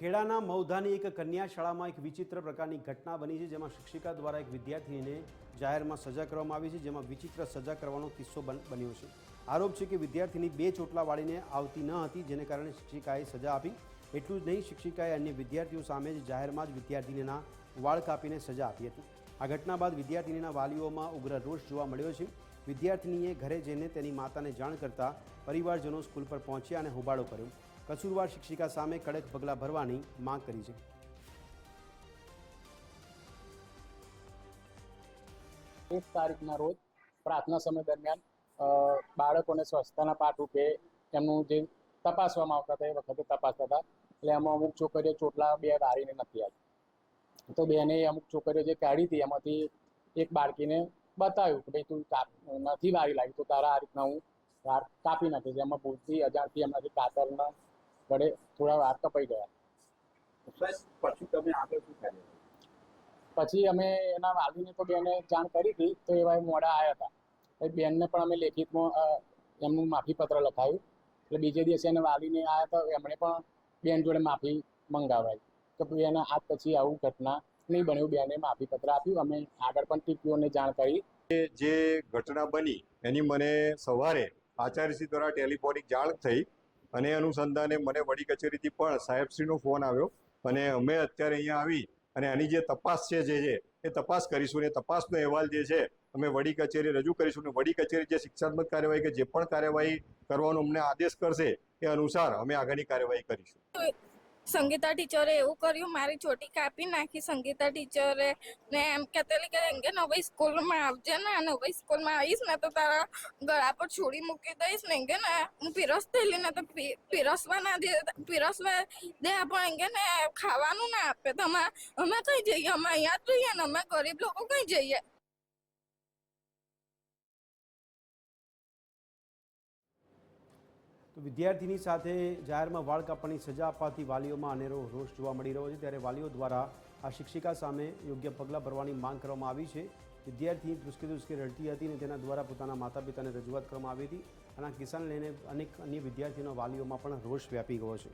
ખેડાના મૌધાની એક કન્યા શાળામાં એક વિચિત્ર પ્રકારની ઘટના બની છે, જેમાં શિક્ષિકા દ્વારા એક વિદ્યાર્થીને જાહેરમાં સજા કરવામાં આવી છે, જેમાં વિચિત્ર સજા કરવાનો કિસ્સો બન- બન્યો છે. આરોપ છે કે વિદ્યાર્થીની બે ચોટલા વાળીને આવતી ન હતી, જેને કારણે શિક્ષિકાએ સજા આપી. એટલું જ નહીં, શિક્ષિકાએ અન્ય વિદ્યાર્થીઓ સામે જ જાહેરમાં જ વિદ્યાર્થીનીના વાળ કાપીને સજા આપી હતી. આ ઘટના બાદ વિદ્યાર્થીનીના વાલીઓમાં ઉગ્ર રોષ જોવા મળ્યો છે. વિદ્યાર્થીનીએ ઘરે જઈને તેની માતાને જાણ કરતાં પરિવારજનો સ્કૂલ પર પહોંચ્યા અને હોબાળો કર્યો. કસૂરવાર શિક્ષિકા સામે કડક પગલાં ભરવાની માંગ કરી છે. એક તારીખના રોજ પ્રાર્થના સમય દરમિયાન બાળકોને સ્વચ્છતાના પાઠ રૂપે એમનું જે તપાસવામાં આવતા હતા, એ વખતે તપાસતા હતા. એટલે એમાં અમુક છોકરીઓ ચોટલા બે વારીને નથી આવી. તો બેને અમુક છોકરીઓ જે કાઢી હતી, એમાંથી એક બાળકીને બતાવ્યું કે, ભાઈ, તું નથી વારી લાગી, તો તારા આ રીતના હું કાપી નાખીશ. એમાં ભૂલથી અજાણથી એમનાથી કાતરના વડે થોડા વાર કપાઈ ગયા. પછી તમે આગળ શું કર્યું? પછી અમે એના વાલીને તો બેને જાણ કરી હતી તો એવા મોડા આવ્યા હતા. બેનને પણ અમે લેખિતમાં એમનું માફીપત્ર લખાયું. એટલે બીજે દિવસે એને વાલીને આવ્યા હતા એમણે પણ બેન જોડે માફી મંગાવાઈ. તો એના આજ પછી આવું ઘટના નહીં બન્યું બેને માફીપત્ર આપ્યું. અમે આગળ પણ ટીપીઓને જાણ કરી. જે ઘટના બની એની મને સવારે આચાર્યશ્રી દ્વારા ટેલિફોનિક જાણ થઈ. અને અનુસંધાને મને વડી કચેરીથી પણ સાહેબશ્રીનો ફોન આવ્યો અને અમે અત્યારે અહીંયા આવી અને આની જે તપાસ છે જે છે, એ તપાસ કરીશું અને તપાસનો અહેવાલ જે છે, અમે વડી કચેરી રજૂ કરીશું અને વડી કચેરી જે શિક્ષાત્મક કાર્યવાહી કે જે પણ કાર્યવાહી કરવાનો અમને આદેશ કરશે, એ અનુસાર અમે આગળની કાર્યવાહી કરીશું. સંગીતા ટીચરે એવું કર્યું, મારી ચોટી કાપી નાખી સંગીતા ટીચરે ને એમ કહેતેલી કે કે નવી સ્કૂલમાં આવજે ને, નવી સ્કૂલમાં આવીશ ને તો તારા ગળા પર છોડી મૂકી દઈશ ને કે ને, હું પીરસ થયેલી ને તો પીરસવા ના દે પીરસવા દે પણ કે ને ખાવાનું ના આપે. તો અમે કઈ જઈએ? અમે અહીંયા જ રહીએ ને, અમે ગરીબ લોકો કઈ જઈએ? વિદ્યાર્થીની સાથે જાહેરમાં વાળ કાપવાની સજા આપવાથી વાલીઓમાં અનેરો રોષ જોવા મળી રહ્યો છે. ત્યારે વાલીઓ દ્વારા આ શિક્ષિકા સામે યોગ્ય પગલાં ભરવાની માંગ કરવામાં આવી છે. વિદ્યાર્થી ધ્રુસકે ધ્રુસકે રડતી હતી અને તેના દ્વારા પોતાના માતા પિતાને રજૂઆત કરવામાં આવી હતી. અને આ કિસ્સાને લઈને અનેક અન્ય વિદ્યાર્થીઓના વાલીઓમાં પણ રોષ વ્યાપી ગયો છે.